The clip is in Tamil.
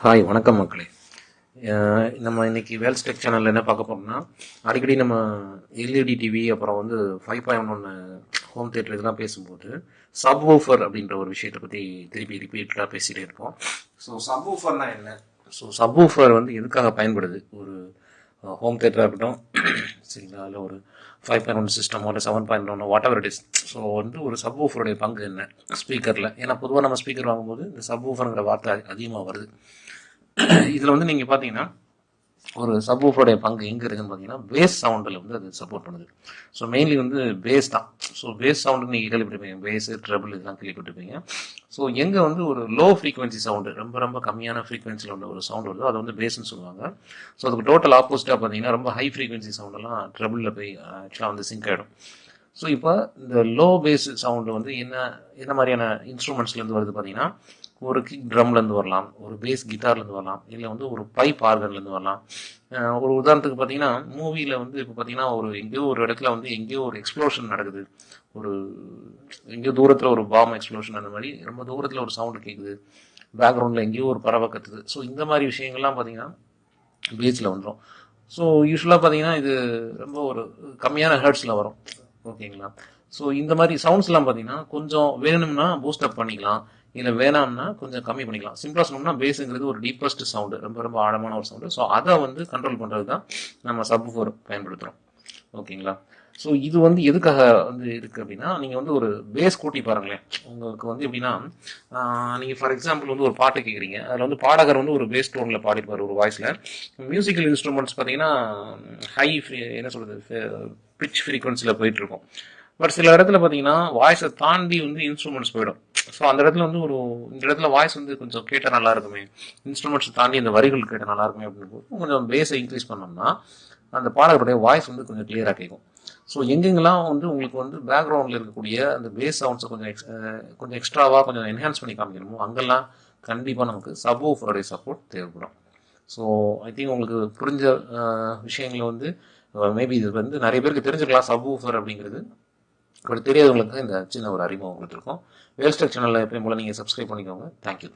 ஹாய் வணக்கம் மக்களே. நம்ம இன்னைக்கு வேல் ஸ்டெக் சேனலில் என்ன பார்க்க போகிறோம்னா அடிக்கடி நம்ம எல்இடி டிவி அப்புறம் வந்து ஃபைவ் பாயிண்ட் ஒன்று ஹோம் தேட்டர் இதெல்லாம் பேசும்போது சப் ஊஃபர் அப்படின்ற ஒரு விஷயத்தை பற்றி திருப்பி ரிப்பீட்டாக பேசிகிட்டே இருப்போம். ஸோ சப் ஊஃபர்னால் என்ன? ஸோ சப் ஊஃபர் வந்து எதுக்காக பயன்படுது? ஒரு ஹோம் தேட்டராக இருக்கட்டும். சரிங்களா? இல்லை ஒரு ஃபைவ் பாயிண்ட் ஒன் சிஸ்டம் ஒரு seven point one whatever it is so so வந்து ஒரு சப் ஊஃபருடைய பங்கு என்ன? ஸ்பீக்கரில் ஏன்னா பொதுவாக நம்ம ஸ்பீக்கர் வாங்கும்போது இந்த சப் ஊஃபருங்கிற வார்த்தை அதிகமாக வருது. இதில் வந்து நீங்கள் பார்த்தீங்கன்னா ஒரு சப் ஊஃபருடைய பங்கு எங்கே இருக்குன்னு பார்த்தீங்கன்னா பேஸ் சவுண்டில் வந்து அது சப்போர்ட் பண்ணுது. ஸோ மெயின்லி வந்து பேஸ் தான். ஸோ பேஸ் சவுண்டு நீங்கள் கேள்விப்பட்டிருப்பீங்க. பேஸு ட்ரபிள் இதெல்லாம் கேள்விப்பட்டிருப்பீங்க. ஸோ எங்கே வந்து ஒரு லோ ஃப்ரீக்வன்சி சவுண்டு ரொம்ப ரொம்ப கம்மியான ஃப்ரீக்வன்சியில் உள்ள ஒரு சவுண்ட் வருதோ அது வந்து பேஸ்னு சொல்லுவாங்க. ஸோ அதுக்கு டோட்டல் ஆப்போசிட்டாக பார்த்தீங்கன்னா ரொம்ப ஹை ஃப்ரீக்வன்சி சவுண்டெல்லாம் ட்ரபிளில் போய் ஆக்சுவலாக வந்து சிங்க் ஆகிடும் ஸோ இப்போ இந்த லோ பேஸ் சவுண்டு வந்து என்ன என்ன மாதிரியான இன்ஸ்ட்ருமெண்ட்ஸ்லேருந்து வருது பார்த்தீங்கன்னா ஒரு கிக் ட்ரம்லேருந்து வரலாம் ஒரு பேஸ் கிட்டார்லேருந்து வரலாம் இல்லை வந்து ஒரு பைப் ஆர்கன்லேருந்து வரலாம். ஒரு உதாரணத்துக்கு பார்த்தீங்கன்னா மூவியில் வந்து இப்போ பார்த்தீங்கன்னா ஒரு எங்கேயோ ஒரு இடத்துல வந்து எங்கேயோ ஒரு எக்ஸ்ப்ளோஷன் நடக்குது. ஒரு எங்கேயோ தூரத்தில் ஒரு பாம் எக்ஸ்ப்ளோஷன் அந்த மாதிரி ரொம்ப தூரத்தில் ஒரு சவுண்டு கேட்குது பேக்ரவுண்டில் எங்கேயோ ஒரு பறவை கத்துது. ஸோ இந்த மாதிரி விஷயங்கள்லாம் பார்த்தீங்கன்னா பேஸில் வந்துடும் ஸோ யூஸ்வலாக பார்த்தீங்கன்னா இது ரொம்ப ஒரு கம்மியான ஹேர்ட்ஸில் வரும். ஓகேங்களா? ஸோ இந்த மாதிரி சவுண்ட்ஸ்லாம் பார்த்தீங்கன்னா கொஞ்சம் வேணும்னா பூஸ்ட் அப் பண்ணிக்கலாம். இல்லை வேணாம்னா கொஞ்சம் கம்மி பண்ணிக்கலாம். சிம்பிளாக சொன்னோம்னா பேஸுங்கிறது ஒரு டீப்பஸ்ட் சவுண்டு ரொம்ப ரொம்ப ஆழமான ஒரு சவுண்டு ஸோ அதை வந்து கண்ட்ரோல் பண்ணுறது தான் நம்ம சப் ஃபோர் பயன்படுத்துகிறோம் ஓகேங்களா? ஸோ இது வந்து எதுக்காக வந்து இருக்குது அப்படின்னா நீங்கள் வந்து ஒரு பேஸ் கூட்டி பாருங்களேன். உங்களுக்கு வந்து எப்படின்னா நீங்கள் ஃபார் எக்ஸாம்பிள் வந்து ஒரு பாட்டு கேட்குறீங்க அதில் வந்து பாடகர் வந்து ஒரு பேஸ் டோனில் பாடிப்பார் ஒரு வாய்ஸில் மியூசிக்கல் இன்ஸ்ட்ருமெண்ட்ஸ் பார்த்தீங்கன்னா ஹை என்ன சொல்கிறது பிச் ஃப்ரீக்வன்சியில் போயிட்டுருக்கும். பட் சில இடத்துல பார்த்தீங்கன்னா வாய்ஸை தாண்டி வந்து இன்ஸ்ட்ருமெண்ட்ஸ் போயிடும். ஸோ அந்த இடத்துல வந்து ஒரு இந்த இடத்துல வாய்ஸ் வந்து கொஞ்சம் கேட்டால் நல்லா இருக்குமே. இன்ஸ்ட்ருமெண்ட்ஸ் தாண்டி இந்த வரிகள் கேட்டால் நல்லா இருக்குமே அப்படின்னு கொஞ்சம் பேஸை இன்க்ரீஸ் பண்ணோம்னா அந்த பாடகருடைய வாய்ஸ் வந்து கொஞ்சம் கிளியராக கேட்கும் ஸோ எங்கெங்கெல்லாம் வந்து உங்களுக்கு வந்து பேக்ரவுண்டில் இருக்கக்கூடிய அந்த பேஸ் சவுண்ட்ஸை கொஞ்சம் எக்ஸ் கொஞ்சம் எக்ஸ்ட்ராவாக கொஞ்சம் என்ஹான்ஸ் பண்ணி காமிக்கணுமோ அங்கெல்லாம் கண்டிப்பாக நமக்கு சப் ஓஃபருடைய சப்போர்ட் தேவைப்படும். ஸோ ஐ திங்க் உங்களுக்கு புரிஞ்ச விஷயங்களை வந்து மேபி இது வந்து நிறைய பேருக்கு தெரிஞ்சுக்கலாம் சப் ஊஃபர் அப்படிங்கிறது. பட் தெரியாதவங்களுக்கு இந்த சின்ன ஒரு அறிமுகம் கொடுத்துருக்கோம் வேல்ஸ்டர் சேனலில் எப்பயும் போல் நீங்கள் சப்ஸ்கிரைப் பண்ணிக்கோங்க. தேங்க்யூ